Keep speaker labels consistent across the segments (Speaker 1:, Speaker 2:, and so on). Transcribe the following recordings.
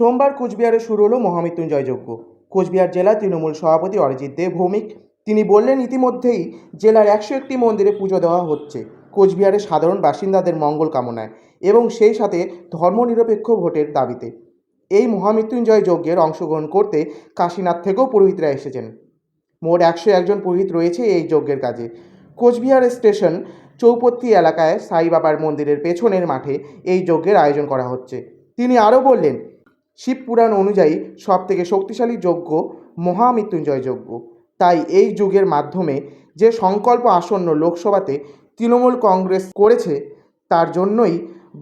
Speaker 1: সোমবার কোচবিহারে শুরু হলো মহামৃত্যুঞ্জয় যজ্ঞ কোচবিহার জেলা তৃণমূল সভাপতি অরিজিৎ দেব ভৌমিক, তিনি বললেন, ইতিমধ্যেই জেলার একশো একটি মন্দিরে পুজো দেওয়া হচ্ছে। কোচবিহারের সাধারণ বাসিন্দাদের মঙ্গল কামনায় এবং সেই সাথে ধর্মনিরপেক্ষ ভোটের দাবিতে। এই মহামৃত্যুঞ্জয় যজ্ঞের অংশগ্রহণ করতে কাশীনাথ থেকেও পুরোহিতরা এসেছেন। মোট একশো একজন পুরোহিত রয়েছে এই যজ্ঞের কাজে। কোচবিহার স্টেশন চৌপত্তি এলাকায় সাইবাবার মন্দিরের পেছনের মাঠে এই যজ্ঞের আয়োজন করা হচ্ছে। তিনি আরও বললেন শিব পুরাণ অনুযায়ী সবথেকে শক্তিশালী যজ্ঞ মহামৃত্যুঞ্জয় যজ্ঞ তাই এই যুগের মাধ্যমে যে সংকল্প আসন্ন লোকসভাতে তৃণমূল কংগ্রেস করেছে, তার জন্যই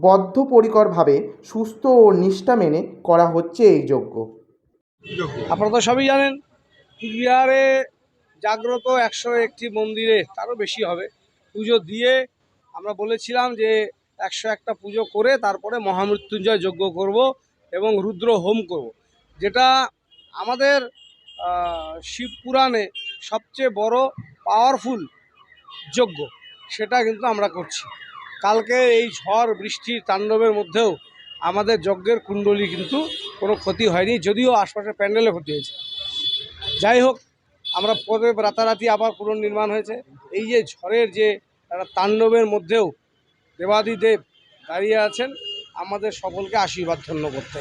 Speaker 1: বদ্ধপরিকরভাবে সুস্থ ও নিষ্ঠা মেনে করা হচ্ছে এই যজ্ঞ।
Speaker 2: আপনারা তো সবই জানেন, কুচবিহারে জাগ্রত একশো একটি মন্দিরে তারও বেশি হবে। পুজো দিয়ে আমরা বলেছিলাম যে একশো একটা পুজো করে তারপরে মহামৃত্যুঞ্জয় যজ্ঞ করব। এবং রুদ্র হোম করব। যেটা আমাদের শিব পুরাণে সবচেয়ে বড় পাওয়ারফুল যজ্ঞ। সেটা কিন্তু আমরা করছি। কালকে এই ঝড় বৃষ্টির তাণ্ডবের মধ্যেও আমাদের যজ্ঞের কুণ্ডলী কিন্তু কোনো ক্ষতি হয়নি, যদিও আশপাশের প্যান্ডেলে ক্ষতি হয়েছে। যাই হোক, আমরা পরে রাতারাতি আবার পুনর্নির্মাণ হয়েছে। এই যে ঝড়ের যে তাণ্ডবের মধ্যেও দেবাদিদেব দাঁড়িয়ে আছেন আমাদের সকলকে আশীর্বাদ ধন্য করতে।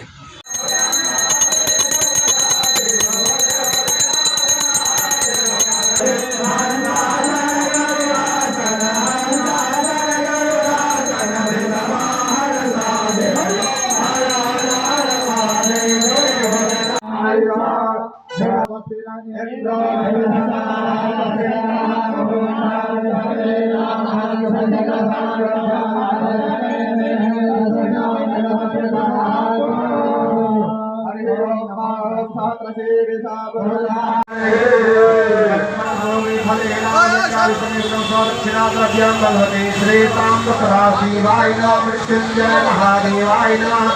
Speaker 3: छात्र दक्षिणाद्रव्यं भवति श्रीताम्बुकरा शिवाय नमः महादेवाय नमः।